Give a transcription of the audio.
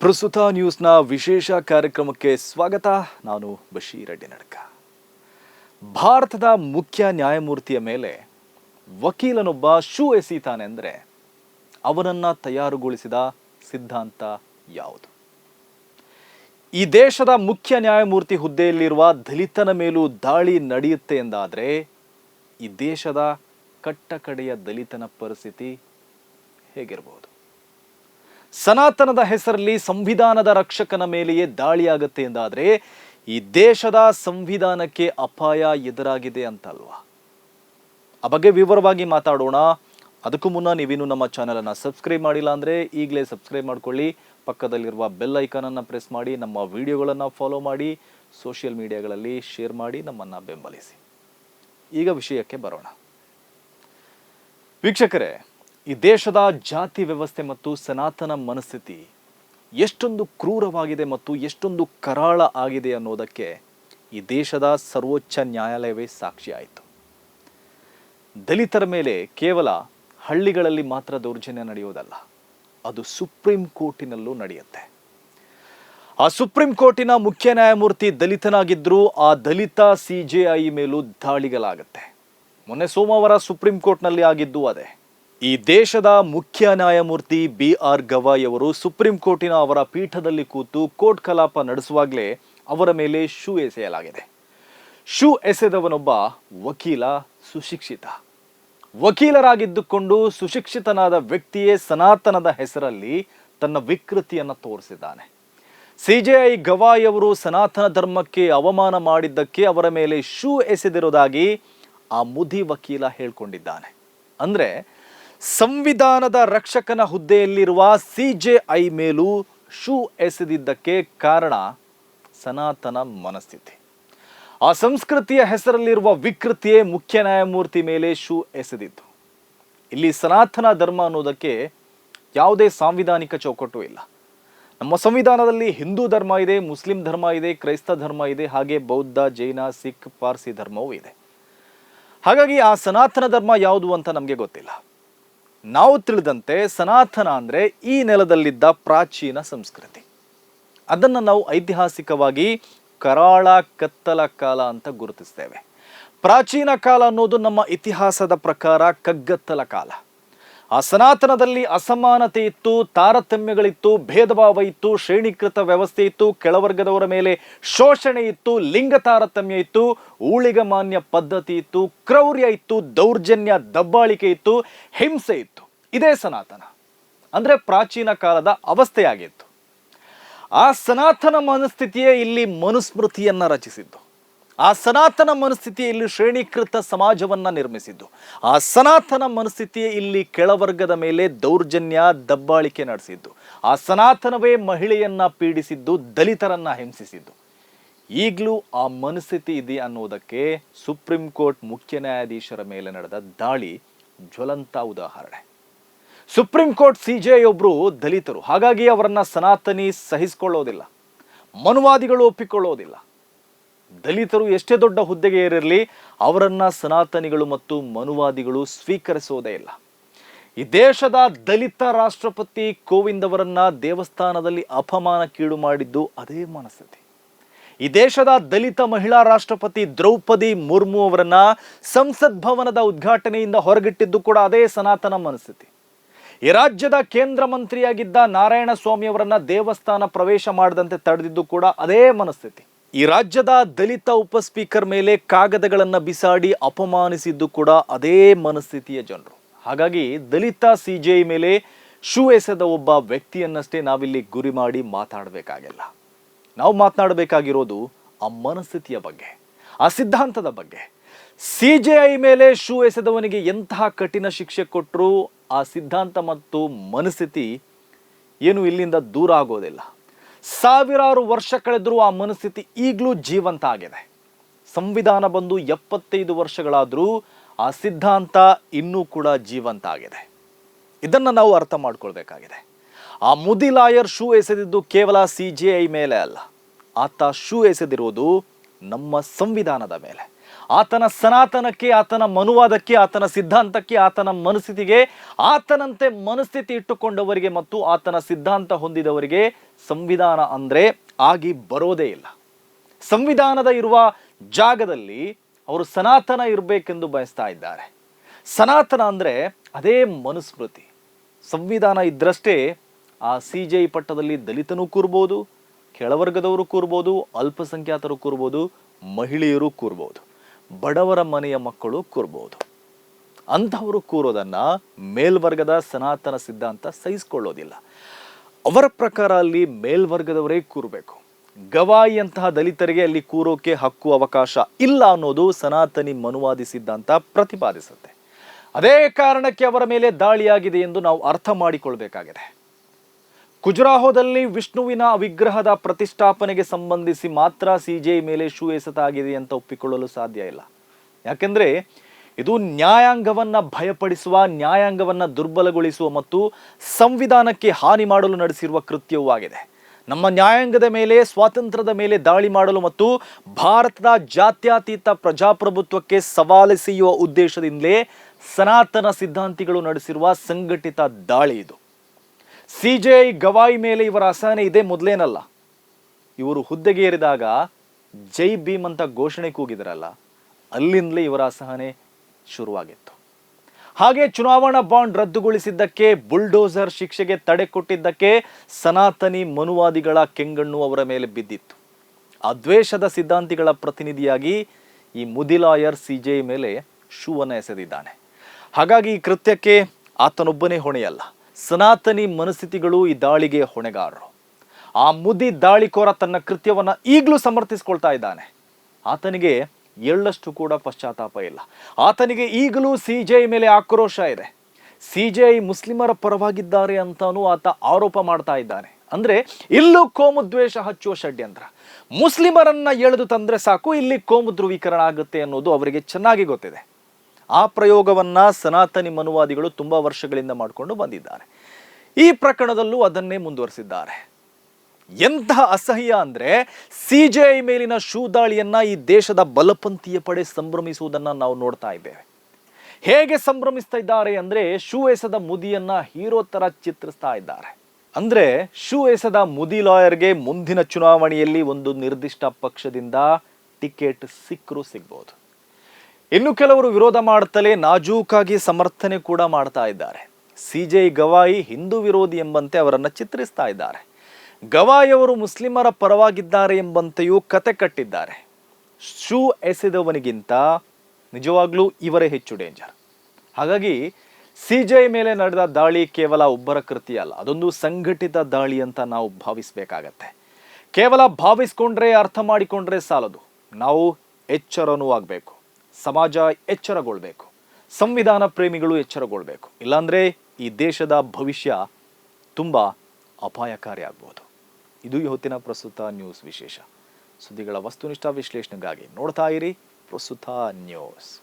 ಪ್ರಸ್ತುತ ನ್ಯೂಸ್ನ ವಿಶೇಷ ಕಾರ್ಯಕ್ರಮಕ್ಕೆ ಸ್ವಾಗತ. ನಾನು ಬಶೀರ್ ನಡಕ. ಭಾರತದ ಮುಖ್ಯ ನ್ಯಾಯಮೂರ್ತಿಯ ಮೇಲೆ ವಕೀಲನೊಬ್ಬ ಶೂ ಎಸೀತಾನೆ ಅಂದರೆ ಅವನನ್ನ ತಯಾರುಗೊಳಿಸಿದ ಸಿದ್ಧಾಂತ ಯಾವುದು? ಈ ದೇಶದ ಮುಖ್ಯ ನ್ಯಾಯಮೂರ್ತಿ ಹುದ್ದೆಯಲ್ಲಿರುವ ದಲಿತನ ಮೇಲೂ ದಾಳಿ ನಡೆಯುತ್ತೆ ಎಂದಾದರೆ ಈ ದೇಶದ ಕಟ್ಟಕಡೆಯ ದಲಿತನ ಪರಿಸ್ಥಿತಿ ಹೇಗಿರಬಹುದು ಸನಾತನದ ಹೆಸರಲ್ಲಿ ಸಂವಿಧಾನದ ರಕ್ಷಕನ ಮೇಲೆಯೇ ದಾಳಿಯಾಗತ್ತೆ ಎಂದಾದರೆ, ಈ ದೇಶದ ಸಂವಿಧಾನಕ್ಕೆ ಅಪಾಯ ಎದುರಾಗಿದೆ ಅಂತಲ್ವಾ? ಆ ಬಗ್ಗೆ ವಿವರವಾಗಿ ಮಾತಾಡೋಣ. ಅದಕ್ಕೂ ಮುನ್ನ ನೀವಿನ್ನು ನಮ್ಮ ಚಾನಲನ್ನು ಸಬ್ಸ್ಕ್ರೈಬ್ ಮಾಡಿಲ್ಲ ಅಂದರೆ ಈಗಲೇ ಸಬ್ಸ್ಕ್ರೈಬ್ ಮಾಡ್ಕೊಳ್ಳಿ. ಪಕ್ಕದಲ್ಲಿರುವ ಬೆಲ್ ಐಕಾನನ್ನು ಪ್ರೆಸ್ ಮಾಡಿ, ನಮ್ಮ ವಿಡಿಯೋಗಳನ್ನು ಫಾಲೋ ಮಾಡಿ, ಸೋಷಿಯಲ್ ಮೀಡಿಯಾಗಳಲ್ಲಿ ಶೇರ್ ಮಾಡಿ, ನಮ್ಮನ್ನು ಬೆಂಬಲಿಸಿ. ಈಗ ವಿಷಯಕ್ಕೆ ಬರೋಣ. ವೀಕ್ಷಕರೇ ಈ ದೇಶದ ಜಾತಿ ವ್ಯವಸ್ಥೆ ಮತ್ತು ಸನಾತನ ಮನಸ್ಥಿತಿ ಎಷ್ಟೊಂದು ಕ್ರೂರವಾಗಿದೆ ಮತ್ತು ಎಷ್ಟೊಂದು ಕರಾಳ ಆಗಿದೆ ಅನ್ನೋದಕ್ಕೆ ಈ ದೇಶದ ಸರ್ವೋಚ್ಚ ನ್ಯಾಯಾಲಯವೇ ಸಾಕ್ಷಿಯಾಯಿತು ದಲಿತರ ಮೇಲೆ ಕೇವಲ ಹಳ್ಳಿಗಳಲ್ಲಿ ಮಾತ್ರ ದೌರ್ಜನ್ಯ ನಡೆಯುವುದಲ್ಲ ಅದು ಸುಪ್ರೀಂ ಕೋರ್ಟಿನಲ್ಲೂ ನಡೆಯುತ್ತೆ. ಆ ಸುಪ್ರೀಂ ಕೋರ್ಟಿನ ಮುಖ್ಯ ನ್ಯಾಯಮೂರ್ತಿ ದಲಿತನಾಗಿದ್ದರೂ ಆ ದಲಿತ ಸಿ ಜೆ ಐ ಮೇಲೂ ದಾಳಿಗಳಾಗುತ್ತೆ. ಮೊನ್ನೆ ಸೋಮವಾರ ಸುಪ್ರೀಂ ಕೋರ್ಟ್ನಲ್ಲಿ ಆಗಿದ್ದು ಅದೇ. ಈ ದೇಶದ ಮುಖ್ಯ ನ್ಯಾಯಮೂರ್ತಿ ಬಿ ಆರ್ ಗವಾಯ್ ಅವರು ಸುಪ್ರೀಂ ಕೋರ್ಟಿನ ಅವರ ಪೀಠದಲ್ಲಿ ಕೂತು ಕೋರ್ಟ್ ಕಲಾಪ ನಡೆಸುವಾಗಲೇ ಅವರ ಮೇಲೆ ಶೂ ಎಸೆಯಲಾಗಿದೆ. ಶೂ ಎಸೆದವನೊಬ್ಬ ವಕೀಲ ಸುಶಿಕ್ಷಿತ. ವಕೀಲರಾಗಿದ್ದುಕೊಂಡು ಸುಶಿಕ್ಷಿತನಾದ ವ್ಯಕ್ತಿಯೇ ಸನಾತನದ ಹೆಸರಲ್ಲಿ ತನ್ನ ವಿಕೃತಿಯನ್ನು ತೋರಿಸಿದ್ದಾನೆ. ಸಿಜೆಐ ಗವಾಯ್ ಅವರು ಸನಾತನ ಧರ್ಮಕ್ಕೆ ಅವಮಾನ ಮಾಡಿದ್ದಕ್ಕೆ ಅವರ ಮೇಲೆ ಶೂ ಎಸೆದಿರುವುದಾಗಿ ಆ ಮುದಿ ವಕೀಲ ಹೇಳ್ಕೊಂಡಿದ್ದಾನೆ. ಅಂದ್ರೆ ಸಂವಿಧಾನದ ರಕ್ಷಕನ ಹುದ್ದೆಯಲ್ಲಿರುವ ಸಿ ಜೆ ಐ ಮೇಲೂ ಶೂ ಎಸೆದಿದ್ದಕ್ಕೆ ಕಾರಣ ಸನಾತನ ಮನಸ್ಥಿತಿ. ಆ ಸಂಸ್ಕೃತಿಯ ಹೆಸರಲ್ಲಿರುವ ವಿಕೃತಿಯೇ ಮುಖ್ಯ ನ್ಯಾಯಮೂರ್ತಿ ಮೇಲೆ ಶೂ ಎಸೆದಿತ್ತು. ಇಲ್ಲಿ ಸನಾತನ ಧರ್ಮ ಅನ್ನೋದಕ್ಕೆ ಯಾವುದೇ ಸಾಂವಿಧಾನಿಕ ಚೌಕಟ್ಟು ಇಲ್ಲ. ನಮ್ಮ ಸಂವಿಧಾನದಲ್ಲಿ ಹಿಂದೂ ಧರ್ಮ ಇದೆ, ಮುಸ್ಲಿಂ ಧರ್ಮ ಇದೆ, ಕ್ರೈಸ್ತ ಧರ್ಮ ಇದೆ, ಹಾಗೆ ಬೌದ್ಧ, ಜೈನ, ಸಿಖ್, ಪಾರ್ಸಿ ಧರ್ಮವೂ ಇದೆ. ಹಾಗಾಗಿ ಆ ಸನಾತನ ಧರ್ಮ ಯಾವುದು ಅಂತ ನಮಗೆ ಗೊತ್ತಿಲ್ಲ. ನಾವು ತಿಳಿದಂತೆ ಸನಾತನ ಅಂದರೆ ಈ ನೆಲದಲ್ಲಿದ್ದ ಪ್ರಾಚೀನ ಸಂಸ್ಕೃತಿ. ಅದನ್ನು ನಾವು ಐತಿಹಾಸಿಕವಾಗಿ ಕರಾಳ ಕತ್ತಲ ಕಾಲ ಅಂತ ಗುರುತಿಸ್ತೇವೆ. ಪ್ರಾಚೀನ ಕಾಲ ಅನ್ನೋದು ನಮ್ಮ ಇತಿಹಾಸದ ಪ್ರಕಾರ ಕಗ್ಗತ್ತಲ ಕಾಲ. ಆ ಸನಾತನದಲ್ಲಿ ಅಸಮಾನತೆ ಇತ್ತು, ತಾರತಮ್ಯಗಳಿತ್ತು, ಭೇದಭಾವ ಇತ್ತು, ಶ್ರೇಣೀಕೃತ ವ್ಯವಸ್ಥೆ ಇತ್ತು, ಕೆಳವರ್ಗದವರ ಮೇಲೆ ಶೋಷಣೆ ಇತ್ತು, ಲಿಂಗ ತಾರತಮ್ಯ ಇತ್ತು, ಊಳಿಗಮಾನ್ಯ ಪದ್ಧತಿ ಇತ್ತು, ಕ್ರೌರ್ಯ ಇತ್ತು, ದೌರ್ಜನ್ಯ, ದಬ್ಬಾಳಿಕೆ ಇತ್ತು, ಹಿಂಸೆ ಇತ್ತು. ಇದೇ ಸನಾತನ. ಅಂದರೆ ಪ್ರಾಚೀನ ಕಾಲದ ಅವಸ್ಥೆಯಾಗಿತ್ತು. ಆ ಸನಾತನ ಮನಸ್ಥಿತಿಯೇ ಇಲ್ಲಿ ಮನುಸ್ಮೃತಿಯನ್ನು ರಚಿಸಿದ್ದು. ಆ ಸನಾತನ ಮನಸ್ಥಿತಿಯಲ್ಲಿ ಶ್ರೇಣೀಕೃತ ಸಮಾಜವನ್ನ ನಿರ್ಮಿಸಿದ್ದು. ಆ ಸನಾತನ ಮನಸ್ಥಿತಿ ಇಲ್ಲಿ ಕೆಳವರ್ಗದ ಮೇಲೆ ದೌರ್ಜನ್ಯ, ದಬ್ಬಾಳಿಕೆ ನಡೆಸಿದ್ದು. ಆ ಸನಾತನವೇ ಮಹಿಳೆಯನ್ನ ಪೀಡಿಸಿದ್ದು, ದಲಿತರನ್ನ ಹಿಂಸಿಸಿದ್ದು. ಈಗಲೂ ಆ ಮನಸ್ಥಿತಿ ಇದೆ ಅನ್ನೋದಕ್ಕೆ ಸುಪ್ರೀಂ ಕೋರ್ಟ್ ಮುಖ್ಯ ನ್ಯಾಯಾಧೀಶರ ಮೇಲೆ ನಡೆದ ದಾಳಿ ಜ್ವಲಂತ ಉದಾಹರಣೆ. ಸುಪ್ರೀಂ ಕೋರ್ಟ್ ಸಿ ಜೆ ಒಬ್ರು ದಲಿತರು. ಹಾಗಾಗಿ ಅವರನ್ನ ಸನಾತನಿ ಸಹಿಸಿಕೊಳ್ಳೋದಿಲ್ಲ. ಮನುವಾದಿಗಳು ಒಪ್ಪಿಕೊಳ್ಳೋದಿಲ್ಲ. ದಲಿತರು ಎಷ್ಟೇ ದೊಡ್ಡ ಹುದ್ದೆಗೆ ಏರಿರಲಿ ಅವರನ್ನ ಸನಾತನಿಗಳು ಮತ್ತು ಮನುವಾದಿಗಳು ಸ್ವೀಕರಿಸೋದೇ ಇಲ್ಲ. ಈ ದೇಶದ ದಲಿತ ರಾಷ್ಟ್ರಪತಿ ಕೋವಿಂದ್ ಅವರನ್ನ ದೇವಸ್ಥಾನದಲ್ಲಿ ಅಪಮಾನಕ್ಕೀಡು ಮಾಡಿದ್ದು ಅದೇ ಮನಸ್ಥಿತಿ. ಈ ದೇಶದ ದಲಿತ ಮಹಿಳಾ ರಾಷ್ಟ್ರಪತಿ ದ್ರೌಪದಿ ಮುರ್ಮು ಅವರನ್ನ ಸಂಸತ್ ಭವನದ ಉದ್ಘಾಟನೆಯಿಂದ ಹೊರಗಿಟ್ಟಿದ್ದು ಕೂಡ ಅದೇ ಸನಾತನ ಮನಸ್ಥಿತಿ. ಈ ರಾಜ್ಯದ ಕೇಂದ್ರ ಮಂತ್ರಿಯಾಗಿದ್ದ ನಾರಾಯಣ ಸ್ವಾಮಿ ಅವರನ್ನ ದೇವಸ್ಥಾನ ಪ್ರವೇಶ ಮಾಡದಂತೆ ತಡೆದಿದ್ದು ಕೂಡ ಅದೇ ಮನಸ್ಥಿತಿ. ಈ ರಾಜ್ಯದ ದಲಿತ ಉಪ ಸ್ಪೀಕರ್ ಮೇಲೆ ಕಾಗದಗಳನ್ನು ಬಿಸಾಡಿ ಅಪಮಾನಿಸಿದ್ದು ಕೂಡ ಅದೇ ಮನಸ್ಥಿತಿಯ ಜನರು. ಹಾಗಾಗಿ ದಲಿತ ಸಿಜೆ ಮೇಲೆ ಶೂ ಎಸೆದ ಒಬ್ಬ ವ್ಯಕ್ತಿಯನ್ನಷ್ಟೇ ನಾವಿಲ್ಲಿ ಗುರಿ ಮಾಡಿ ಮಾತಾಡಬೇಕಾಗಿಲ್ಲ. ನಾವು ಮಾತನಾಡಬೇಕಾಗಿರೋದು ಆ ಮನಸ್ಥಿತಿಯ ಬಗ್ಗೆ, ಆ ಸಿದ್ಧಾಂತದ ಬಗ್ಗೆ. ಸಿ ಜೆ ಐ ಮೇಲೆ ಶೂ ಎಸೆದವನಿಗೆ ಎಂತಹ ಕಠಿಣ ಶಿಕ್ಷೆ ಕೊಟ್ಟರು ಆ ಸಿದ್ಧಾಂತ ಮತ್ತು ಮನಸ್ಥಿತಿ ಏನು ಇಲ್ಲಿಂದ ದೂರ ಆಗೋದಿಲ್ಲ. ಸಾವಿರಾರು ವರ್ಷ ಕಳೆದರೂ ಆ ಮನಸ್ಥಿತಿ ಈಗಲೂ ಜೀವಂತ ಆಗಿದೆ. ಸಂವಿಧಾನ ಬಂದು ಎಪ್ಪತ್ತೈದು ವರ್ಷಗಳಾದರೂ ಆ ಸಿದ್ಧಾಂತ ಇನ್ನೂ ಕೂಡ ಜೀವಂತ ಆಗಿದೆ. ಇದನ್ನು ನಾವು ಅರ್ಥ ಮಾಡ್ಕೊಳ್ಬೇಕಾಗಿದೆ. ಆ ಮುದಿ ಲಾಯರ್ ಶೂ ಎಸೆದಿದ್ದು ಕೇವಲ ಸಿ ಜೆ ಐ ಮೇಲೆ ಅಲ್ಲ. ಆತ ಶೂ ಎಸೆದಿರುವುದು ನಮ್ಮ ಸಂವಿಧಾನದ ಮೇಲೆ. ಆತನ ಸನಾತನಕ್ಕೆ, ಆತನ ಮನುವಾದಕ್ಕೆ, ಆತನ ಸಿದ್ಧಾಂತಕ್ಕೆ, ಆತನ ಮನಸ್ಥಿತಿಗೆ, ಆತನಂತೆ ಮನಸ್ಥಿತಿ ಇಟ್ಟುಕೊಂಡವರಿಗೆ ಮತ್ತು ಆತನ ಸಿದ್ಧಾಂತ ಹೊಂದಿದವರಿಗೆ ಸಂವಿಧಾನ ಅಂದರೆ ಆಗಿ ಬರೋದೇ ಇಲ್ಲ. ಸಂವಿಧಾನದ ಇರುವ ಜಾಗದಲ್ಲಿ ಅವರು ಸನಾತನ ಇರಬೇಕೆಂದು ಬಯಸ್ತಾ ಇದ್ದಾರೆ. ಸನಾತನ ಅಂದರೆ ಅದೇ ಮನುಸ್ಮೃತಿ. ಸಂವಿಧಾನ ಇದ್ರಷ್ಟೇ ಆ ಸಿ ಜೆ ಪಟ್ಟದಲ್ಲಿ ದಲಿತನೂ ಕೂರ್ಬೋದು, ಕೆಳವರ್ಗದವರು ಕೂರ್ಬೋದು, ಅಲ್ಪಸಂಖ್ಯಾತರು ಕೂರ್ಬೋದು, ಮಹಿಳೆಯರು ಕೂರ್ಬೋದು. ಬಡವರ ಮನೆಯ ಮಕ್ಕಳು ಕೂರ್ಬೋದು. ಅಂಥವರು ಕೂರೋದನ್ನು ಮೇಲ್ವರ್ಗದ ಸನಾತನ ಸಿದ್ಧಾಂತ ಸಹಿಸಿಕೊಳ್ಳೋದಿಲ್ಲ. ಅವರ ಪ್ರಕಾರ ಅಲ್ಲಿ ಮೇಲ್ವರ್ಗದವರೇ ಕೂರಬೇಕು. ಗವಾಯಿ ಅಂತಹ ದಲಿತರಿಗೆ ಅಲ್ಲಿ ಕೂರೋಕೆ ಹಕ್ಕು, ಅವಕಾಶ ಇಲ್ಲ ಅನ್ನೋದು ಸನಾತನಿ ಮನುವಾದಿ ಸಿದ್ಧಾಂತ ಪ್ರತಿಪಾದಿಸುತ್ತೆ. ಅದೇ ಕಾರಣಕ್ಕೆ ಅವರ ಮೇಲೆ ದಾಳಿಯಾಗಿದೆ ಎಂದು ನಾವು ಅರ್ಥ ಮಾಡಿಕೊಳ್ಬೇಕಾಗಿದೆ. ಖುಜುರಾಹೋದಲ್ಲಿ ವಿಷ್ಣುವಿನ ವಿಗ್ರಹದ ಪ್ರತಿಷ್ಠಾಪನೆಗೆ ಸಂಬಂಧಿಸಿ ಮಾತ್ರ ಸಿಜೆ ಮೇಲೆ ಶೂ ಎಸೆತಾಗಿದೆ ಅಂತ ಒಪ್ಪಿಕೊಳ್ಳಲು ಸಾಧ್ಯ ಇಲ್ಲ. ಯಾಕೆಂದ್ರೆ ಇದು ನ್ಯಾಯಾಂಗವನ್ನ ಭಯಪಡಿಸುವ, ನ್ಯಾಯಾಂಗವನ್ನ ದುರ್ಬಲಗೊಳಿಸುವ ಮತ್ತು ಸಂವಿಧಾನಕ್ಕೆ ಹಾನಿ ಮಾಡಲು ನಡೆಸಿರುವ ಕೃತ್ಯವೂ ಆಗಿದೆ. ನಮ್ಮ ನ್ಯಾಯಾಂಗದ ಮೇಲೆ, ಸ್ವಾತಂತ್ರ್ಯದ ಮೇಲೆ ದಾಳಿ ಮಾಡಲು ಮತ್ತು ಭಾರತದ ಜಾತ್ಯಾತೀತ ಪ್ರಜಾಪ್ರಭುತ್ವಕ್ಕೆ ಸವಾಲೆಸೆಯುವ ಉದ್ದೇಶದಿಂದಲೇ ಸನಾತನ ಸಿದ್ಧಾಂತಿಗಳು ನಡೆಸಿರುವ ಸಂಘಟಿತ ದಾಳಿ ಇದು. ಸಿಜೆಐ ಗವಾಯಿ ಮೇಲೆ ಇವರ ಅಸಹನೆ ಇದೆ ಮೊದಲೇನಲ್ಲ. ಇವರು ಹುದ್ದೆಗೆ ಏರಿದಾಗ ಜೈ ಭೀಮ್ ಅಂತ ಘೋಷಣೆ ಕೂಗಿದ್ರಲ್ಲ, ಅಲ್ಲಿಂದಲೇ ಇವರ ಅಸಹನೆ ಶುರುವಾಗಿತ್ತು. ಹಾಗೆ ಚುನಾವಣಾ ಬಾಂಡ್ ರದ್ದುಗೊಳಿಸಿದ್ದಕ್ಕೆ ಬುಲ್ಡೋಸರ್ ಶಿಕ್ಷೆಗೆ ತಡೆ ಕೊಟ್ಟಿದ್ದಕ್ಕೆ ಸನಾತನಿ ಮನುವಾದಿಗಳ ಕೆಂಗಣ್ಣು ಅವರ ಮೇಲೆ ಬಿದ್ದಿತ್ತು. ಅದ್ವೇಷದ ದ್ವೇಷದ ಸಿದ್ಧಾಂತಿಗಳ ಪ್ರತಿನಿಧಿಯಾಗಿ ಈ ಮುದಿಲಾಯರ್ ಸಿಜೆ ಮೇಲೆ ಶೂವನ್ನು ಎಸೆದಿದ್ದಾನೆ. ಹಾಗಾಗಿ ಈ ಕೃತ್ಯಕ್ಕೆ ಆತನೊಬ್ಬನೇ ಹೊಣೆಯಲ್ಲ. ಸನಾತನಿ ಮನಸ್ಥಿತಿಗಳು ಈ ದಾಳಿಗೆ ಹೊಣೆಗಾರರು. ಆ ಮುದಿ ದಾಳಿಕೋರ ತನ್ನ ಕೃತ್ಯವನ್ನು ಈಗಲೂ ಸಮರ್ಥಿಸ್ಕೊಳ್ತಾ ಇದ್ದಾನೆ. ಆತನಿಗೆ ಎಳ್ಳಷ್ಟು ಕೂಡ ಪಶ್ಚಾತ್ತಾಪ ಇಲ್ಲ. ಆತನಿಗೆ ಈಗಲೂ ಸಿಜೆಐ ಮೇಲೆ ಆಕ್ರೋಶ ಇದೆ. ಸಿಜೆಐ ಮುಸ್ಲಿಮರ ಪರವಾಗಿದ್ದಾರೆ ಅಂತಾನೂ ಆತ ಆರೋಪ ಮಾಡ್ತಾ ಇದ್ದಾನೆ. ಅಂದ್ರೆ, ಇಲ್ಲೂ ಕೋಮು ದ್ವೇಷ ಹಚ್ಚುವ ಷಡ್ಯಂತ್ರ. ಮುಸ್ಲಿಮರನ್ನ ಎಳೆದು ತಂದ್ರೆ ಸಾಕು, ಇಲ್ಲಿ ಕೋಮು ಧ್ರುವೀಕರಣ ಆಗುತ್ತೆ ಅನ್ನೋದು ಅವರಿಗೆ ಚೆನ್ನಾಗಿ ಗೊತ್ತಿದೆ. ಆ ಪ್ರಯೋಗವನ್ನ ಸನಾತನಿ ಮನುವಾದಿಗಳು ತುಂಬಾ ವರ್ಷಗಳಿಂದ ಮಾಡಿಕೊಂಡು ಬಂದಿದ್ದಾರೆ. ಈ ಪ್ರಕರಣದಲ್ಲೂ ಅದನ್ನೇ ಮುಂದುವರಿಸಿದ್ದಾರೆ. ಎಂತಹ ಅಸಹ್ಯ ಅಂದ್ರೆ ಐ ಮೇಲಿನ ಶೂ ದಾಳಿಯನ್ನ ಈ ದೇಶದ ಬಲಪಂಥೀಯ ಪಡೆ ಸಂಭ್ರಮಿಸುವುದನ್ನು ನಾವು ನೋಡ್ತಾ ಇದ್ದೇವೆ. ಹೇಗೆ ಸಂಭ್ರಮಿಸ್ತಾ ಇದ್ದಾರೆ ಅಂದ್ರೆ ಶೂ ಎಸೆದ ಮುದಿಯನ್ನ ಹೀರೋ ತರ ಚಿತ್ರಿಸ್ತಾ ಇದ್ದಾರೆ. ಅಂದ್ರೆ ಶೂ ಎಸೆದ ಮುದಿ ಲಾಯರ್ಗೆ ಮುಂದಿನ ಚುನಾವಣೆಯಲ್ಲಿ ಒಂದು ನಿರ್ದಿಷ್ಟ ಪಕ್ಷದಿಂದ ಟಿಕೆಟ್ ಸಿಕ್ಕರೂ ಸಿಗ್ಬೋದು. ಇನ್ನು ಕೆಲವರು ವಿರೋಧ ಮಾಡುತ್ತಲೇ ನಾಜೂಕಾಗಿ ಸಮರ್ಥನೆ ಕೂಡ ಮಾಡ್ತಾ ಇದ್ದಾರೆ. ಸಿಜೆ ಗವಾಯಿ ಹಿಂದೂ ವಿರೋಧಿ ಎಂಬಂತೆ ಅವರನ್ನ ಚಿತ್ರಿಸ್ತಾ ಇದ್ದಾರೆ. ಗವಾಯಿ ಅವರು ಮುಸ್ಲಿಮರ ಪರವಾಗಿದ್ದಾರೆ ಎಂಬಂತೆಯೂ ಕತೆ ಕಟ್ಟಿದ್ದಾರೆ. ಶೂ ಎಸೆದವನಿಗಿಂತ ನಿಜವಾಗ್ಲೂ ಇವರೇ ಹೆಚ್ಚು ಡೇಂಜರ್. ಹಾಗಾಗಿ ಸಿಜೆ ಮೇಲೆ ನಡೆದ ದಾಳಿ ಕೇವಲ ಒಬ್ಬರ ಕೃತಿ ಅಲ್ಲ, ಅದೊಂದು ಸಂಘಟಿತ ದಾಳಿ ಅಂತ ನಾವು ಭಾವಿಸಬೇಕಾಗತ್ತೆ. ಕೇವಲ ಭಾವಿಸ್ಕೊಂಡ್ರೆ, ಅರ್ಥ ಮಾಡಿಕೊಂಡ್ರೆ ಸಾಲದು. ನಾವು ಎಚ್ಚರನೂ ಆಗಬೇಕು. ಸಮಾಜ ಎಚ್ಚರಗೊಳ್ಬೇಕು. ಸಂವಿಧಾನ ಪ್ರೇಮಿಗಳು ಎಚ್ಚರಗೊಳ್ಬೇಕು. ಇಲ್ಲಾಂದ್ರೆ ಈ ದೇಶದ ಭವಿಷ್ಯ ತುಂಬ ಅಪಾಯಕಾರಿ ಆಗ್ಬೋದು. ಇದು ಇವತ್ತಿನ ಪ್ರಸ್ತುತ ನ್ಯೂಸ್ ವಿಶೇಷ. ಸುದ್ದಿಗಳ ವಸ್ತುನಿಷ್ಠ ವಿಶ್ಲೇಷಣೆಗಾಗಿ ನೋಡ್ತಾ ಇರಿ ಪ್ರಸ್ತುತ ನ್ಯೂಸ್.